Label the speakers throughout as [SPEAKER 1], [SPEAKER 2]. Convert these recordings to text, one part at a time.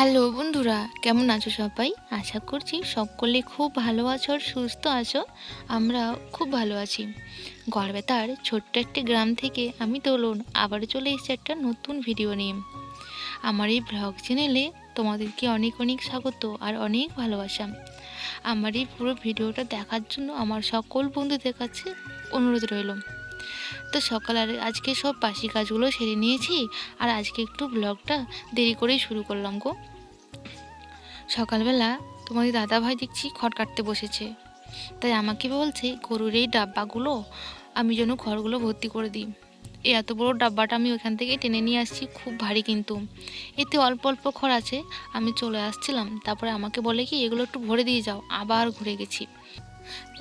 [SPEAKER 1] Hello বন্ধুরা, কেমন আছো সবাই? আশা করছি সকলে খুব ভালো আছো আর সুস্থ আছো। আমরা খুব ভালো আছি। গড়বেতার ছোট্ট একটি গ্রাম থেকে আমি দোলন আবার চলে এসেছি একটা নতুন ভিডিও নিয়ে। আমার এই ব্লগ চ্যানেলে তোমাদেরকে অনেক অনেক স্বাগত আর অনেক ভালোবাসা। আমার এই পুরো ভিডিওটা দেখার জন্য আমার সকল বন্ধুদের কাছে অনুরোধ রইল। তো সকাল আর আজকে সব বাসি কাজগুলো সেরে নিয়েছি আর আজকে একটু ব্লগটা দেরি করেই শুরু করলাম গো। সকালবেলা তোমাদের দাদা ভাই দেখছি খড় কাটতে বসেছে। তাই আমাকে বলছে, গরুর এই ডাব্বাগুলো আমি যেন খড়গুলো ভর্তি করে দিই। এই এত বড় ডাব্বাটা আমি ওখান থেকে টেনে নিয়ে আসছি, খুব ভারী কিন্তু। এতে অল্প অল্প খড় আছে, আমি চলে আসছিলাম। তারপরে আমাকে বলে কি, এগুলো একটু ভরে দিয়ে যাও, আবার ঘুরে গেছি।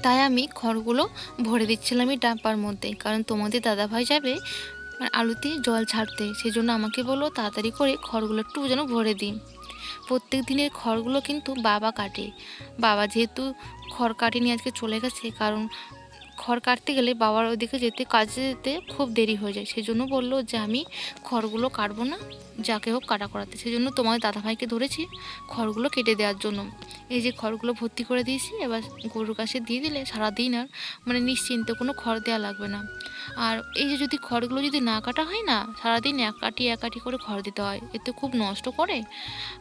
[SPEAKER 1] তাই আমি খড়গুলো ভরে দিচ্ছিলাম এই ডাব্বার মধ্যে। কারণ তোমাদের দাদাভাই যাবে মানে আলুতে জল ছাড়তে। সেই জন্য আমাকে বলো তাড়াতাড়ি করে খড়গুলো একটু যেন ভরে দিন প্রত্যেক দিনের খড়গুলো কিন্তু বাবা কাটে। বাবা যেহেতু খড় কাটেনি আজকে চলে গেছে, কারণ খড় কাটতে গেলে বাবার ওদিকে যেতে, কাজে যেতে খুব দেরি হয়ে যায়। সেই জন্য বলল যে, আমি খড়গুলো কাটবো না, যাকে হোক কাটা করাতে। সেই জন্য তোমার দাদাভাইকে ধরেছি খড়গুলো কেটে দেওয়ার জন্য। এই যে খড়গুলো ভর্তি করে দিয়েছি, এবার গরুর কাছে দিয়ে দিলে সারাদিন আর মানে নিশ্চিন্তে কোনো খড় দেওয়া লাগবে না। আর এই যে যদি খড়গুলো যদি না কাটা হয় না, সারাদিন এক কাটি এক কাটি করে খড় দিতে হয়। এতে খুব নষ্ট করে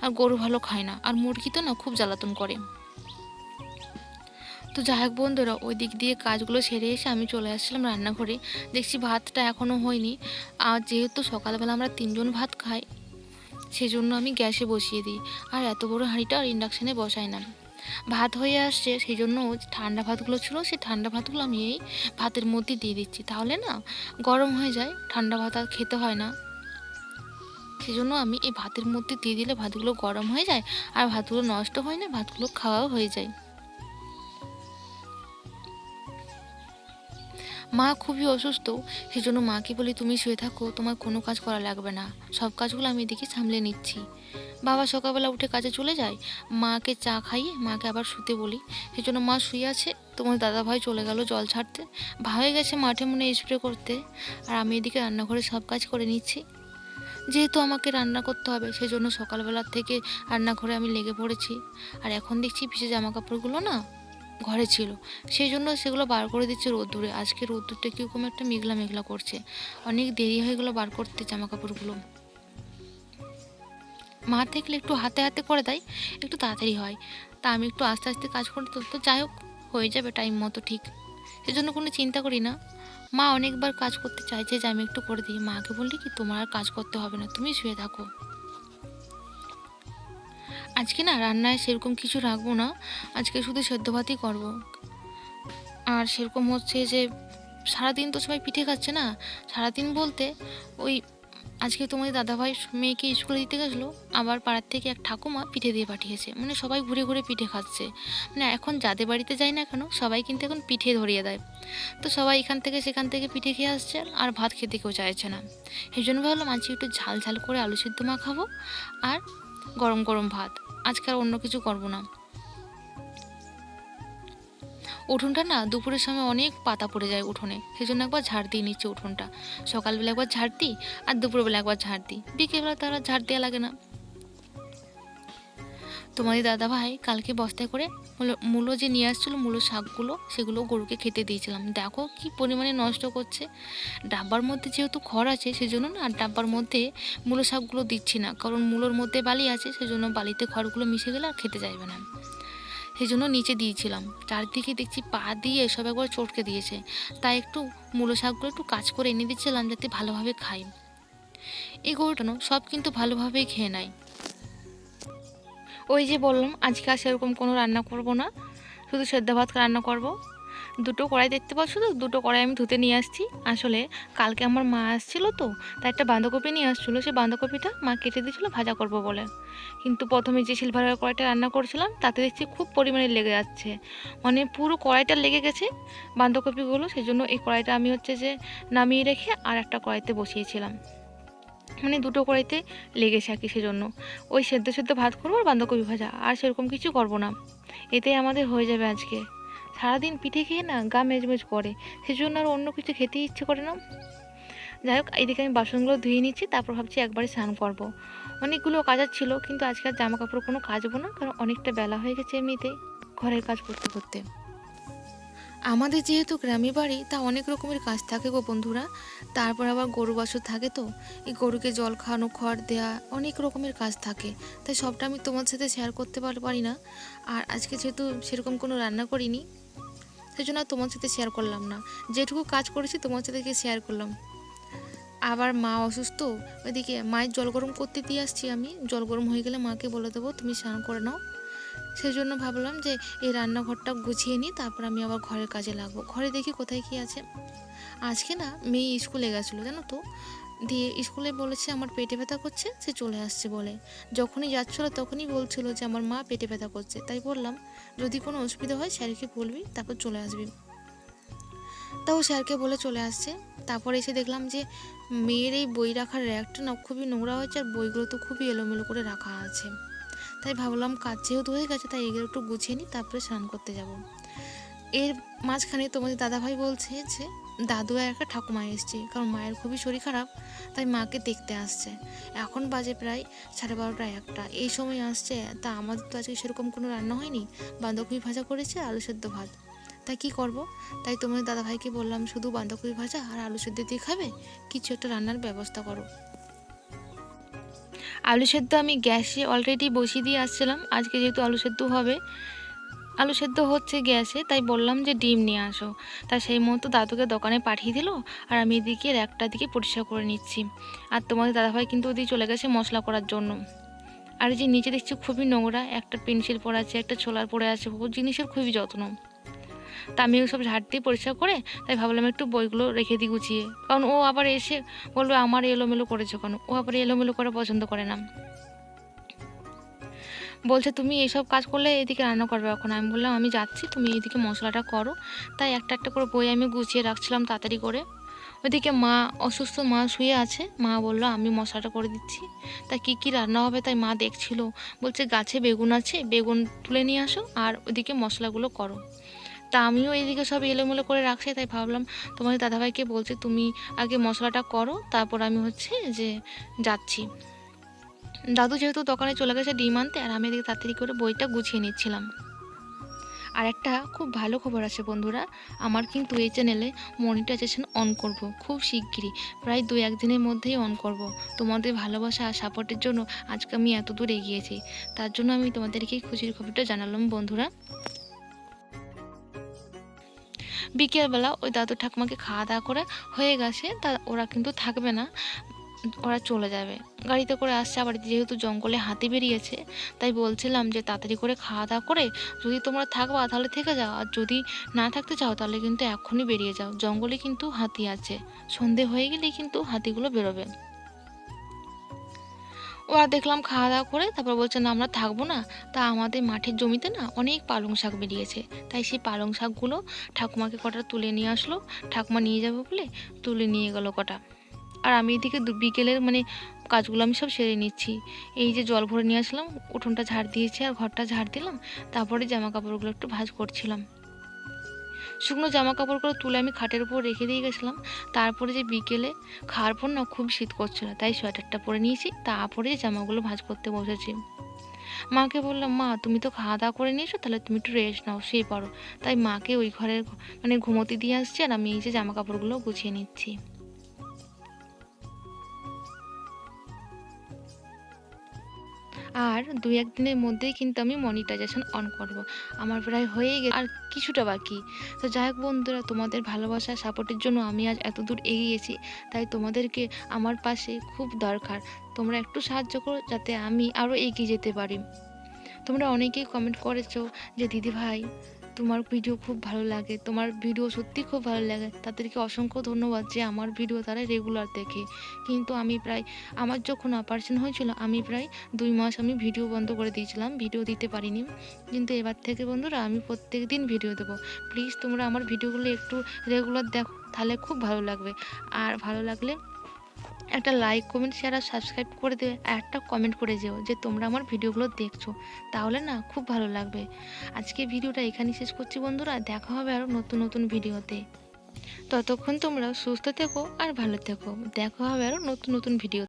[SPEAKER 1] আর গরু ভালো খায় না। আর মুরগি তো না খুব জ্বালাতন করে। তো যাই হোক বন্ধুরা ওই দিক দিয়ে কাজগুলো সেরে এসে আমি চলে আসছিলাম রান্নাঘরে। দেখছি ভাতটা এখনও হয়নি। আর যেহেতু সকালবেলা আমরা তিনজন ভাত খাই, সেজন্য আমি গ্যাসে বসিয়ে দিই। আর এত বড় হাঁড়িটা আর ইন্ডাকশানে বসাই না। ভাত হয়ে আসছে সেই জন্য ঠান্ডা ভাতগুলো ছিল, সেই ঠান্ডা ভাতগুলো আমি এই ভাতের মধ্যে দিয়ে দিচ্ছি। তাহলে না, গরম হয়ে যায়, ঠান্ডা ভাত আর খেতে হয় না। সেই জন্য আমি এই ভাতের মধ্যে দিয়ে দিলে ভাতগুলো গরম হয়ে যায়, আর ভাতগুলো নষ্ট হয় না, ভাতগুলো খাওয়াও হয়ে যায়। মা খুবই অসুস্থ সেই জন্য মাকে বলি, তুমি শুয়ে থাকো, তোমার কোনো কাজ করা লাগবে না। সব কাজগুলো আমি এদিকে সামলে নিচ্ছি। বাবা সকালবেলা উঠে কাজে চলে যায়। মাকে চা খাইয়ে মাকে আবার শুতে বলি। সেই জন্য মা শুয়ে আছে, তোমার দাদা ভাই চলে গেল জল ছাড়তে। ভাই গেছে মাঠে মনে স্প্রে করতে। আর আমি এদিকে রান্নাঘরে সব কাজ করে নিচ্ছি। যেহেতু আমাকে রান্না করতে হবে সেই জন্য সকালবেলার থেকে রান্নাঘরে আমি লেগে পড়েছি। আর এখন দেখছি পিছিয়ে জামা কাপড়গুলো না ঘরে ছিল। সেই জন্য সেগুলো বার করে দিচ্ছে রোদ্দুরে। আজকে রোদ্দুরটা কীরকম একটা মেঘলা মেঘলা করছে। অনেক দেরি হয়ে গেলো বার করতে জামা কাপড়গুলো মা থাকলে একটু হাতে হাতে করে দেয়, একটু তাড়াতাড়ি হয়। তা আমি একটু আস্তে আস্তে কাজ করতে তো যাই হোক, হয়ে যাবে টাইম মতো ঠিক। সেজন্য কোনো চিন্তা করি না। মা অনেকবার কাজ করতে চাইছে যে আমি একটু করে দিই। মাকে বললি কি, তোমার আর কাজ করতে হবে না, তুমি শুয়ে থাকো। আজকে না রান্নায় সেরকম কিছু রাখব না। আজকে শুধু সেদ্ধ ভাতই করব। আর সেরকম হচ্ছে যে, সারাদিন তো সবাই পিঠে খাচ্ছে না। সারাদিন বলতে ওই আজকে তোমাদের দাদাভাই মেয়েকে স্কুলে দিতে গেছিল, আবার পাড়ার থেকে এক ঠাকুমা পিঠে দিয়ে পাঠিয়েছে। মানে সবাই ঘুরে ঘুরে পিঠে খাচ্ছে। মানে এখন যাদের বাড়িতে যায় না কেন, সবাই কিন্তু এখন পিঠে ধরিয়ে দেয়। তো সবাই এখান থেকে সেখান থেকে পিঠে খেয়ে আসছে, আর ভাত খেতে কেউ চাইছে না। সেই জন্য ভাবলাম আজকে একটু ঝাল ঝাল করে আলু সিদ্ধ মা খাব আর গরম গরম ভাত। আজকে আর অন্য কিছু করব না। উঠোনটা না দুপুরের সময় অনেক পাতা পড়ে যায় উঠোনে সেই জন্য একবার ঝাড় দিয়ে নিচ্ছে উঠোনটা। সকালবেলা একবার ঝাড় দিই আর দুপুরবেলা একবার ঝাড় দিই। বিকেলবেলা তারা ঝাড় দেওয়া লাগে না। তোমাদের দাদা ভাই কালকে বস্তায় করে মূলো যে নিয়ে আসছিল, মূলো শাকগুলো, সেগুলো গরুকে খেতে দিয়েছিলাম। দেখো কি পরিমাণে নষ্ট করছে। ডাব্বার মধ্যে যেহেতু খড় আছে, সেজন্য না আর ডাব্বার মধ্যে মূলো শাকগুলো দিচ্ছি না। কারণ মূলোর মধ্যে বালি আছে, সেজন্য বালিতে খড়গুলো মিশে গেলে আর খেতে চাইবে না। সেই জন্য নিচে দিয়েছিলাম। চারদিকে দেখছি পা দিয়ে সব একবার চটকে দিয়েছে। তাই একটু মূলো শাকগুলো একটু কাজ করে এনে দিচ্ছিলাম যাতে ভালোভাবে খাই এই গরুটানো সব কিন্তু ভালোভাবেই খেয়ে নেয়। ওই যে বললাম, আজকে আর সেরকম কোনো রান্না করব না। শুধু সেদ্ধ ভাত রান্না করব। দুটো কড়াই দেখতে পাচ্ছ তো? দুটো কড়াই আমি ধুতে নিয়ে আসছি। আসলে কালকে আমার মা আসছিল তো, তাই একটা বাঁধাকপি নিয়ে আসছিল। সেই বাঁধাকপিটা মা কেটে দিয়েছিলো, ভাজা করব বলে। কিন্তু প্রথমে যে সিলভারের কড়াইটা রান্না করছিলাম, তাতে দেখছি খুব পরিমাণে লেগে যাচ্ছে। মানে পুরো কড়াইটা লেগে গেছে বাঁধাকপিগুলো, সেই জন্য এই কড়াইটা আমি হচ্ছে যে নামিয়ে রেখে আর একটা কড়াইতে বসিয়েছিলাম। মানে দুটো কড়াইতে লেগেছে আর কি সেজন্য। ওই সেদ্ধ সেদ্ধ ভাত করব আর বাঁধাকপি ভাজা, আর সেরকম কিছু করব না। এতে আমাদের হয়ে যাবে আজকে। সারাদিন পিঠে খেয়ে না গা মেজমেজ করে, সেজন্য আর অন্য কিছু খেতে ইচ্ছে করে না। যাই হোক, এইদিকে আমি বাসনগুলো ধুয়ে নিচ্ছি, তারপর ভাবছি একবারে স্নান করব। অনেকগুলো কাজার ছিল, কিন্তু আজকে আর জামা কাপড় কোনো কাচবো না, কারণ অনেকটা বেলা হয়ে গেছে এমনিতে ঘরের কাজ করতে করতে। আমাদের যেহেতু গ্রামে বাড়ি, তা অনেক রকমের কাজ থাকে গো বন্ধুরা। তারপর আবার গরু বাছুর থাকে তো। এই গরুকে জল খাওয়ানো, খড় দেওয়া অনেক রকমের কাজ থাকে। তাই সবটা আমি তোমার সাথে শেয়ার করতে পারি না। আর আজকে যেহেতু সেরকম কোনো রান্না করিনি, সেই জন্য তোমার সাথে শেয়ার করলাম না। যেটুকু কাজ করেছি তোমার সাথে গিয়ে শেয়ার করলাম। আবার মা অসুস্থ, ওইদিকে মায়ের জল গরম করতে দিয়ে আসছি আমি। জল গরম হয়ে গেলে মাকে বলে দেবো, তুমি স্নান করে নাও। সেই জন্য ভাবলাম যে এই রান্নাঘরটা গুছিয়ে নিই, তারপর আমি আবার ঘরের কাজে লাগবো। ঘরে দেখি কোথায় কী আছে। আজকে না মেয়ে স্কুলে গেছিল, জানো তো? দিয়ে স্কুলে বলেছে আমার পেটে ব্যথা করছে, সে চলে আসছে বলে। যখনই যাচ্ছিল তখনই বলছিল যে আমার মা পেটে ব্যথা করছে। তাই বললাম, যদি কোনো অসুবিধা হয় স্যারকে বলবি, তারপর চলে আসবি। তাও স্যারকে বলে চলে আসছে। তারপর এসে দেখলাম যে মেয়ের এই বই রাখার র্যাকটা না খুবই নোংরা হয়েছে, আর বইগুলো তো খুবই এলোমেলো করে রাখা আছে। তাই ভাবলাম কাজ যেহেতু হয়ে গেছে, তাই এগুলো একটু গুছিয়ে নিই, তারপরে স্নান করতে যাব। এর মাঝখানে তোমাদের দাদাভাই বলছে যে, দাদু আর একটা ঠাকুমা এসছে, কারণ মায়ের খুবই শরীর খারাপ, তাই মাকে দেখতে আসছে। এখন বাজে প্রায় সাড়ে বারোটা একটা। এই সময় আসছে, তা আমাদের তো আজকে সেরকম কোনো রান্না হয়নি, বাঁধাকপি ভাজা করেছে আলু সেদ্ধ ভাত। তাই কি করব? তাই তোমাদের দাদাভাইকে বললাম, শুধু বাঁধাকপি ভাজা আর আলু সেদ্ধ দিয়ে খাবে? কিছু একটা রান্নার ব্যবস্থা করো। আলু সেদ্ধ আমি গ্যাসে অলরেডি বসিয়ে দিয়ে আসছিলাম। আজকে যেহেতু আলু সেদ্ধ হবে, আলু সেদ্ধ হচ্ছে গ্যাসে, তাই বললাম যে ডিম নিয়ে আসো। তা সেই মতো দাদুকে দোকানে পাঠিয়ে দিল, আর আমি এদিকে একটা দিকে পরিষ্কার করে নিচ্ছি। আর তোমাদের দাদাভাই কিন্তু ওদিকে চলে গেছে মশলা করার জন্য। আর যে নিচে দেখছি খুবই নোংরা, একটা পেন্সিল পড়ে আছে, একটা ছোলার পড়ে আছে ও জিনিসের খুবই যত্ন। তা আমি সব ঝাড় দিয়ে পরিষ্কার করে, তাই ভাবলাম একটু বইগুলো রেখে দিই গুছিয়ে। কারণ ও আবার এসে বলবে আমার এলোমেলো করেছ কেন? ও আবার এলোমেলো করা পছন্দ করে না। বলছে, তুমি এইসব কাজ করলে এদিকে রান্না করবে এখন। আমি বললাম, আমি যাচ্ছি, তুমি এদিকে মশলাটা করো। তাই একটা একটা করে বই আমি গুছিয়ে রাখছিলাম তাড়াতাড়ি করে। ওইদিকে মা, অসুস্থ মা শুয়ে আছে। মা বলল, আমি মশলাটা করে দিচ্ছি। তা কি কি রান্না হবে? তাই মা দেখছিল। বলছে, গাছে বেগুন আছে, বেগুন তুলে নিয়ে আসো আর ওইদিকে মশলাগুলো করো। তা আমিও এইদিকে সব এলোমেলো করে রাখছি, তাই ভাবলাম তোমাদের দাদাভাইকে বলছে তুমি আগে মশলাটা করো, তারপর আমি হচ্ছে যে যাচ্ছি। দাদু যেহেতু দোকানে চলে গেছে ডিম আনতে, আর আমি এদিকে তাড়াতাড়ি করে বইটা গুছিয়ে নিচ্ছিলাম। আর একটা খুব ভালো খবর আছে বন্ধুরা, আমার কিন্তু এই চ্যানেলে মনিটাইজেশন অন করব, খুব শিগগিরই, প্রায় দু একদিনের মধ্যেই অন করব। তোমাদের ভালোবাসা আর সাপোর্টের জন্য আজকে আমি এত দূর এগিয়েছি, তার জন্য আমি তোমাদেরকে খুশির খবরটা জানালাম বন্ধুরা। বিকেলবেলা ওই দাদু ঠাকুমাকে খাওয়া দাওয়া করে হয়ে গেছে, তা ওরা কিন্তু থাকবে না, ওরা চলে যাবে। গাড়িতে করে আসছে, আবার যেহেতু জঙ্গলে হাতি বেরিয়েছে, তাই বলছিলাম যে তাড়াতাড়ি করে খাওয়া দাওয়া করে যদি তোমরা থাকবা তাহলে থেকে যাও, আর যদি না থাকতে চাও তাহলে কিন্তু এখনই বেরিয়ে যাও। জঙ্গলে কিন্তু হাতি আছে, সন্ধে হয়ে গেলেই কিন্তু হাতিগুলো বেরোবে। ওরা দেখলাম খাওয়া দাওয়া করে, তারপর বলছে, না, আমরা থাকব না। তা আমাদের মাঠের জমিতে না অনেক পালং শাক বেরিয়েছে। তাই সেই পালং শাকগুলো ঠাকুমাকে কটা তুলে নিয়ে আসলো। ঠাকুমা নিয়ে যাবে বলে তুলে নিয়ে গেল কটা। আর আমি এদিকে বিকেলের মানে কাজগুলো আমি সব সেরে নিচ্ছি। এই যে জল ভরে নিয়ে আসলাম, উঠোনটা ঝাড় দিয়েছি আর ঘরটা ঝাড় দিলাম। তারপরে জামা কাপড়গুলো একটু ভাজ করছিলাম। শুকনো জামা কাপড়গুলো তুলে আমি খাটের উপর রেখে দিয়ে গেছিলাম। তারপরে যে বিকেলে খাওয়ার পর না খুব শীত করছিল, তাই সোয়েটারটা পরে নিয়েছি, তারপরে যে জামাগুলো ভাঁজ করতে বসেছি। মাকে বললাম, মা, তুমি তো খাওয়া দাওয়া করে নিয়েছো, তাহলে তুমি একটু রেস্ট নাও, শুয়ে পড়ো। তাই মাকে ওই ঘরের মানে ঘুমোতে দিয়ে আসছি আর আমি এই যে জামা কাপড়গুলো গুছিয়ে নিচ্ছি। আর দু একদিনের মধ্যেই কিন্তু আমি মনিটাইজেশন অন করব। আমার প্রায় হয়ে গেছে। আর কিছুটা বাকি। তো যাই হোক বন্ধুরা, তোমাদের ভালোবাসা সাপোর্টের জন্য আমি আজ এত দূর এগিয়েছি। তাই তোমাদেরকে আমার পাশে খুব দরকার। তোমরা একটু সাহায্য করো যাতে আমি আরও এগিয়ে যেতে পারি। তোমরা অনেকেই কমেন্ট করেছ যে দিদি ভাই তোমার ভিডিও খুব ভালো লাগে, তোমার ভিডিও সত্যি খুব ভালো লাগে। তাদেরকে অসংখ্য ধন্যবাদ যে আমার ভিডিও তারা রেগুলার দেখে। কিন্তু আমি প্রায়, আমার যখন অপারেশন হয়েছিল, আমি প্রায় দুই মাস আমি ভিডিও বন্ধ করে দিয়েছিলাম ভিডিও দিতে পারিনি। কিন্তু এবার থেকে বন্ধুরা, আমি প্রত্যেক দিন ভিডিও দেবো। প্লিজ তোমরা আমার ভিডিওগুলো একটু রেগুলার দেখো, তাহলে খুব ভালো লাগবে। আর ভালো লাগলে একটা লাইক কমেন্ট শেয়ার আর সাবস্ক্রাইব করে দেবে আর একটা কমেন্ট করে যেও যে তোমরা আমার ভিডিওগুলো দেখছ। তাহলে না খুব ভালো লাগবে। আজকে ভিডিওটা এখানেই শেষ করছি বন্ধুরা। দেখা হবে আরও নতুন নতুন ভিডিওতে। ততক্ষণ তোমরা সুস্থ থেকো আর ভালো থেকো। দেখা হবে আরও নতুন নতুন ভিডিও